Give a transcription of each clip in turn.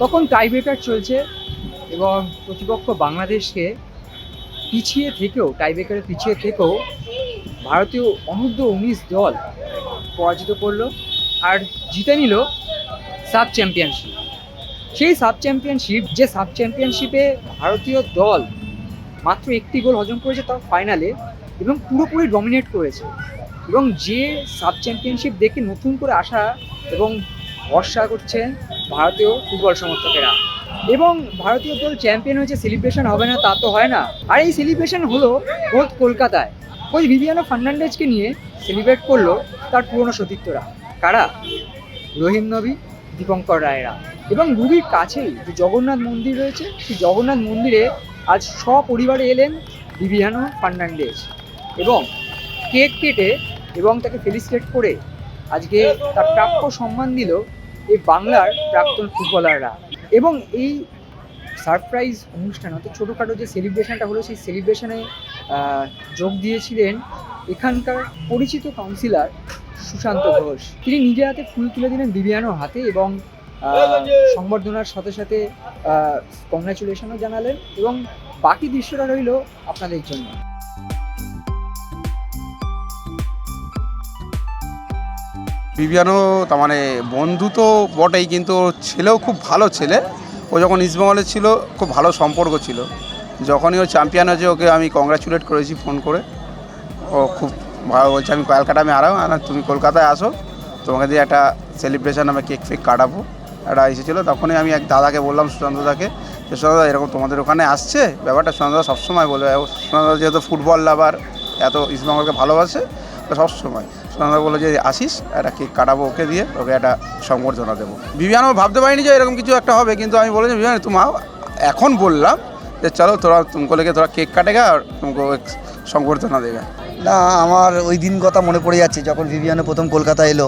তখন টাইব্রেকার চলছে এবং প্রতিপক্ষ বাংলাদেশকে পিছিয়ে থেকেও টাইব্রেকারে পিছিয়ে থেকেও ভারতীয় অনূর্ধ্ব উনিশ দল পরাজিত করল আর জিতে নিল সাব চ্যাম্পিয়নশিপ সেই সাব চ্যাম্পিয়নশিপ যে সাব চ্যাম্পিয়নশিপে ভারতীয় দল মাত্র একটি গোল হজম করেছে তাও ফাইনালে এবং পুরোপুরি ডমিনেট করেছে। এবং যে সাব চ্যাম্পিয়নশিপ দেখে নতুন করে আসা এবং ভরসা করছেন ভারতীয় ফুটবল সমর্থকেরা। এবং ভারতীয় দল চ্যাম্পিয়ন হয়েছে সেলিব্রেশন হবে না, তা তো হয় না। আর এই সেলিব্রেশন হলো বোধ কলকাতায়। ওই ভিভিয়ানো ফার্নান্ডেজকে নিয়ে সেলিব্রেট করল তার পুরনো সতীর্থরা। কারা? রহিম নবী, দীপঙ্কর রায়রা। এবং রুবির কাছেই যে জগন্নাথ মন্দির রয়েছে, সেই জগন্নাথ মন্দিরে আজ সপরিবারে এলেন ভিভিয়ানো ফার্নান্ডেজ এবং কেক কেটে এবং তাকে ফেলিসিটেট করে আজকে তার প্রাপ্য সম্মান দিল এই বাংলার প্রাক্তন ফুটবলাররা। এবং এই সারপ্রাইজ অনুষ্ঠান, অর্থাৎ ছোটোখাটো যে সেলিব্রেশনটা হলো, সেই সেলিব্রেশনে যোগ দিয়েছিলেন এখানকার পরিচিত কাউন্সিলর সুশান্ত ঘোষ। তিনি নিজে হাতে ফুল তুলে দিলেন দিবিয়ানোর হাতে এবং সংবর্ধনার সাথে সাথে কংগ্রাচুলেশনও জানালেন এবং বাকি দৃশ্যটা রইল আপনাদের জন্য। বিবিয়ানো তার মানে বন্ধু তো বটেই, কিন্তু ওর ছেলেও খুব ভালো ছেলে। ও যখন ইস্টবেঙ্গলে ছিল, খুব ভালো সম্পর্ক ছিল। যখনই ও চ্যাম্পিয়ন হয়েছে, ওকে আমি কংগ্রাচুলেট করেছি ফোন করে। ও খুব ভালো বলছে, আমি ক্যালকাটা আমি আরাম আর তুমি কলকাতায় আসো। তোমাকে দিয়ে একটা সেলিব্রেশন আমি কেক ফেক কাটাবো। একটা এসেছিল তখনই আমি এক দাদাকে বললাম, সুশান্ত দাকে, যে, সুশান্ত এরকম তোমাদের ওখানে আসছে? ব্যাপারটা সুশান্ত দা সবসময় বলবে সুশান্ত যেহেতু ফুটবল লাভার এত ইস্টবেঙ্গলকে ভালোবাসে সবসময়। সুশান্ত দা বলল যে, আসিস, একটা কেক কাটাবো ওকে দিয়ে, ওকে একটা সংবর্ধনা দেবো। বিবিয়ানো ভাবতে পারিনি যে এরকম কিছু একটা হবে, কিন্তু আমি বলেছি, বিবিয়ান, তুমি। এখন বললাম যে, চলো তোরা, তুমকো লেগে তোরা কেক কাটেগা আর তুমকো সংবর্ধনা দেবে না, আমার ওই দিন কথা মনে পড়ে যাচ্ছে, যখন ভিভিয়ানো প্রথম কলকাতা এলো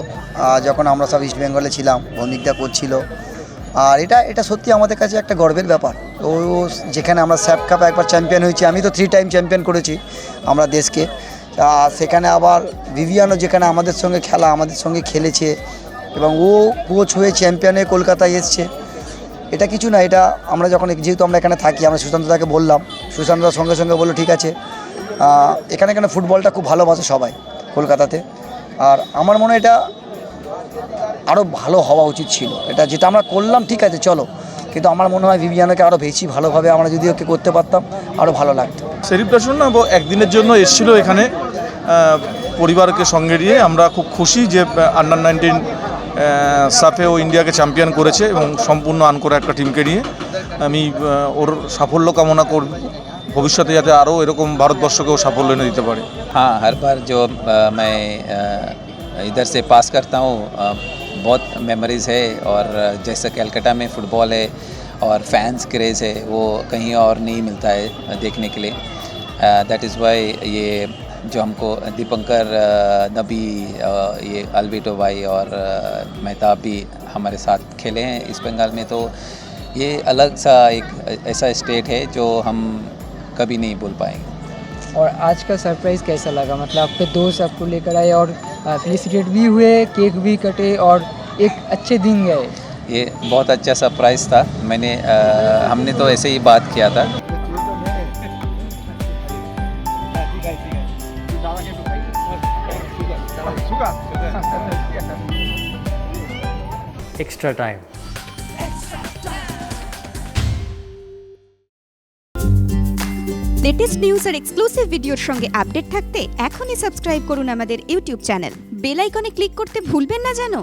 যখন আমরা সব ইস্ট বেঙ্গলে ছিলাম ভৌমিকদা করছিল। আর এটা এটা সত্যি আমাদের কাছে একটা গর্বের ব্যাপার। ও যেখানে আমরা স্যাপ কাপে একবার চ্যাম্পিয়ন হয়েছি, আমি তো থ্রি টাইম চ্যাম্পিয়ন করেছি, আমরা দেশকে। সেখানে আবার ভিভিয়ানো যেখানে আমাদের সঙ্গে খেলা, আমাদের সঙ্গে খেলেছে এবং ও কোচ হয়ে চ্যাম্পিয়ন কলকাতায় এসছে। এটা কিছু না, এটা আমরা যখন, যেহেতু আমরা এখানে থাকি, আমরা সুশান্তদাকে বললাম সুশান্তদার সঙ্গে সঙ্গে বলল, ঠিক আছে। এখানে এখানে ফুটবলটা খুব ভালোবাসে সবাই কলকাতাতে। আর আমার মনে এটা আরও ভালো হওয়া উচিত ছিল। এটা যেটা আমরা করলাম, ঠিক আছে, চলো। কিন্তু আমার মনে হয় ভিভিয়ানোকে আরও বেশি ভালোভাবে আমরা যদি ওকে করতে পারতাম আরও ভালো লাগতো। সেলিব্রেশন না ও একদিনের জন্য এসেছিল এখানে আহ, পরিবারকে সঙ্গে নিয়ে আমরা খুব খুশি যে আন্ডার নাইনটিন সাফে ও ইন্ডিয়াকে চ্যাম্পিয়ন করেছে এবং সম্পূর্ণ আন করে একটা টিমকে নিয়ে আমি আহ, ওর সাফল্য কামনা করব ভবিষ্যতে যাতে আরও এরকম ভারতবর্ষকেও সাফল্য এনে দিতে পারে हाँ हर बार जो अ, मैं अ, इधर से पास करता हूँ अ, बहुत मेमोरीज़ है और अ, जैसा कलकत्ता में फुटबॉल है और फैंस क्रेज़ है, वो कहीं और नहीं मिलता है देखने के लिए। दैट इज़ वाई ये जो हमको दीपंकर नबी ये अलविटो भाई और मेहताब भी हमारे साथ खेले हैं इस बंगाल में तो ये अलग सा एक ऐसा स्टेट है जो हम कभी नहीं भूल पाएँगे। और आज का सरप्राइज़ कैसा लगा? मतलब आपके दोस्त आपको लेकर आए और फेलिसिटेट भी हुए केक भी कटे और एक अच्छे दिन गए। ये बहुत अच्छा सरप्राइज़ था मैंने अ, हमने तो ऐसे ही बात किया था extra time. লেটেস্ট নিউজ আর এক্সক্লুসিভ ভিডিওর সঙ্গে আপডেট থাকতে এখনই সাবস্ক্রাইব করুন আমাদের ইউটিউব চ্যানেল বেল আইকনে ক্লিক করতে ভুলবেন না জানো